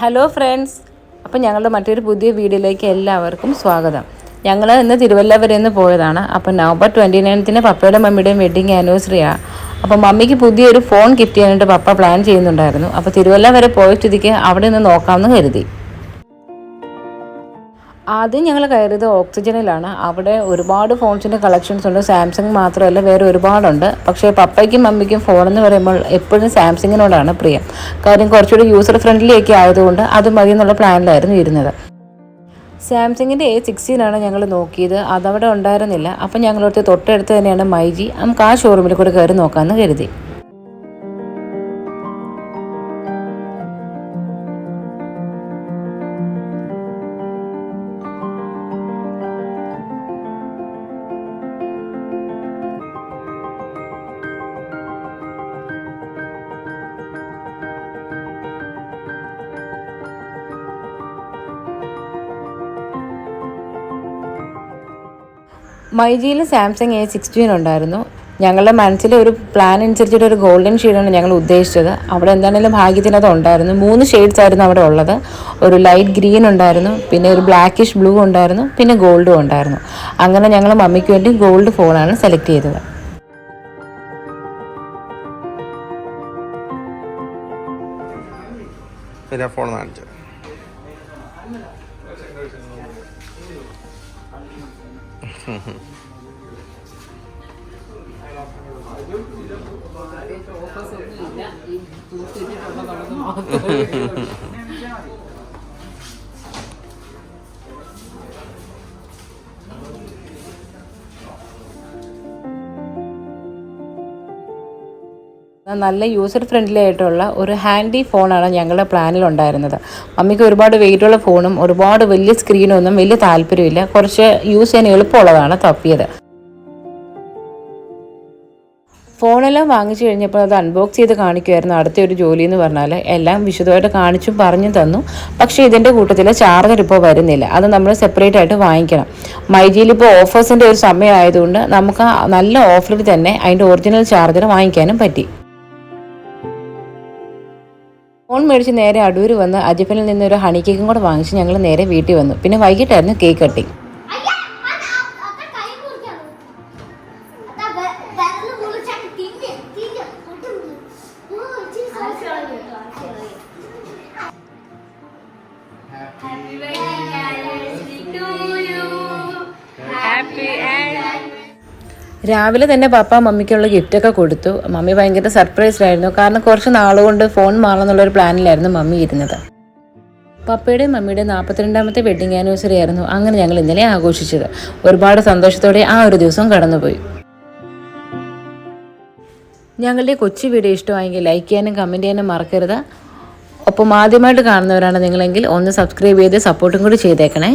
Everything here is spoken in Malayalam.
ഹലോ ഫ്രണ്ട്സ് അപ്പോൾ ഞങ്ങളുടെ മറ്റൊരു പുതിയ വീഡിയോയിലേക്ക് എല്ലാവർക്കും സ്വാഗതം. ഞങ്ങൾ ഇന്ന് തിരുവല്ല വരെ നിന്ന് പോയതാണ്. അപ്പം നവംബർ ട്വന്റി നയൻത്തിന് പപ്പയുടെ മമ്മിയുടെയും വെഡിങ് ആനിവേഴ്സറിയാണ് അപ്പോൾ മമ്മിക്ക് പുതിയൊരു ഫോൺ ചെയ്യാനായിട്ട് പപ്പ പ്ലാൻ ചെയ്യുന്നുണ്ടായിരുന്നു. അപ്പോൾ തിരുവല്ല വരെ പോയ സ്ഥിതിക്ക് അവിടെ നിന്ന് നോക്കാമെന്ന് കരുതി. ആദ്യം ഞങ്ങൾ കയറിയത് ഓക്സിജനിലാണ്. അവിടെ ഒരുപാട് ഫോൺസിന്റെ കളക്ഷൻസ് ഉണ്ട്. സാംസങ് മാത്രമല്ല വേറെ ഒരുപാടുണ്ട്. പക്ഷേ പപ്പയ്ക്കും മമ്മിക്കും ഫോൺ എന്ന് പറയുമ്പോൾ എപ്പോഴും സാംസങ്ങിനോടാണ് പ്രിയം. കാര്യം കുറച്ചുകൂടി യൂസർ ഫ്രണ്ട്ലി ഒക്കെ ആയതുകൊണ്ട് അത് മതി എന്നുള്ള പ്ലാനിലായിരുന്നു ഇരുന്നത്. സാംസങ്ങിന്റെ എ സിക്സ്റ്റീനാണ് ഞങ്ങൾ നോക്കിയത്. അതവിടെ ഉണ്ടായിരുന്നില്ല. അപ്പം ഞങ്ങളടുത്ത് തൊട്ടടുത്ത് തന്നെയാണ് മൈജി. നമുക്ക് ആ ഷോറൂമിൽ കൂടെ കയറി നോക്കാമെന്ന് കരുതി. മൈജിയിൽ സാംസങ് എ സിക്സ്റ്റീൻ ഉണ്ടായിരുന്നു. ഞങ്ങളുടെ മനസ്സിലെ ഒരു പ്ലാൻ അനുസരിച്ചിട്ട് ഒരു ഗോൾഡൻ ഷെയ്ഡാണ് ഞങ്ങൾ ഉദ്ദേശിച്ചത്. അവിടെ എന്താണെങ്കിലും ഭാഗ്യത്തിന് അത് ഉണ്ടായിരുന്നു. മൂന്ന് ഷെയ്ഡ്സ് ആയിരുന്നു അവിടെ ഉള്ളത്. ഒരു ലൈറ്റ് ഗ്രീൻ ഉണ്ടായിരുന്നു. പിന്നെ ഒരു ബ്ലാക്കിഷ് ബ്ലൂ ഉണ്ടായിരുന്നു. പിന്നെ ഗോൾഡും ഉണ്ടായിരുന്നു. അങ്ങനെ ഞങ്ങൾ മമ്മിക്ക് വേണ്ടി ഗോൾഡ് ഫോണാണ് സെലക്ട് ചെയ്തത്. ഫോൺ കാണിച്ചു ഓഫേഴ്സ് ഒന്നും ഇല്ല ഈ പൂർത്തിയിട്ടുള്ള കടന്ന് മാത്രമേ നല്ല യൂസർ ഫ്രണ്ട്ലി ആയിട്ടുള്ള ഒരു ഹാൻഡി ഫോണാണ് ഞങ്ങളുടെ പ്ലാനിൽ ഉണ്ടായിരുന്നത്. മമ്മിക്ക് ഒരുപാട് വെയിറ്റുള്ള ഫോണും ഒരുപാട് വലിയ സ്ക്രീനും ഒന്നും വലിയ താല്പര്യമില്ല കുറച്ച് യൂസ് ചെയ്യാൻ എളുപ്പമുള്ളതാണ് തപ്പിയത്. ഫോണെല്ലാം വാങ്ങിച്ചു കഴിഞ്ഞപ്പോൾ അത് അൺബോക്സ് ചെയ്ത് കാണിക്കുമായിരുന്നു. അടുത്തൊരു ജോലി എന്ന് പറഞ്ഞാൽ എല്ലാം വിശദമായിട്ട് കാണിച്ചും പറഞ്ഞു തന്നു. പക്ഷേ ഇതിന്റെ കൂട്ടത്തിൽ ചാർജർ ഇപ്പോൾ വരുന്നില്ല. അത് നമ്മൾ സെപ്പറേറ്റ് ആയിട്ട് വാങ്ങിക്കണം. മൈജിയിൽ ഇപ്പോൾ ഓഫേഴ്സിന്റെ ഒരു സമയമായതുകൊണ്ട് നമുക്ക് നല്ല ഓഫറിൽ തന്നെ അതിന്റെ ഒറിജിനൽ ചാർജർ വാങ്ങിക്കാനും പറ്റി. ഫോൺ മേടിച്ച് നേരെ അടൂർ വന്ന് അജിപ്പനിൽ നിന്ന് ഒരു ഹണി കേക്കും കൂടെ വാങ്ങിച്ച് ഞങ്ങൾ നേരെ വീട്ടിൽ വന്നു പിന്നെ വൈകിട്ടായിരുന്നു കേക്ക് കട്ടി Happy അത് to you. Happy birthday. anniversary. രാവിലെ തന്നെ പപ്പ മമ്മിക്കുള്ള ഗിഫ്റ്റൊക്കെ കൊടുത്തു. മമ്മി ഭയങ്കര സർപ്രൈസ്ഡായിരുന്നു കാരണം കുറച്ച് നാളുകൊണ്ട് ഫോൺ മാറണമെന്നുള്ള ഒരു പ്ലാനിലായിരുന്നു മമ്മി ഇരുന്നത്. പപ്പയുടെയും മമ്മിയുടെയും നാൽപ്പത്തിരണ്ടാമത്തെ വെഡിങ് ആനിവേഴ്സറി ആയിരുന്നു അങ്ങനെ ഞങ്ങൾ ഇന്നലെ ആഘോഷിച്ചത്. ഒരുപാട് സന്തോഷത്തോടെ ആ ഒരു ദിവസം കടന്നുപോയി. ഞങ്ങളുടെ കൊച്ചു വീഡിയോ ഇഷ്ടമായെങ്കിൽ ലൈക്ക് ചെയ്യാനും കമന്റ് ചെയ്യാനും മറക്കരുത്. ഒപ്പം ആദ്യമായിട്ട് കാണുന്നവരാണ് നിങ്ങളെങ്കിൽ ഒന്ന് സബ്സ്ക്രൈബ് ചെയ്ത് സപ്പോർട്ടും കൂടി ചെയ്തേക്കണേ.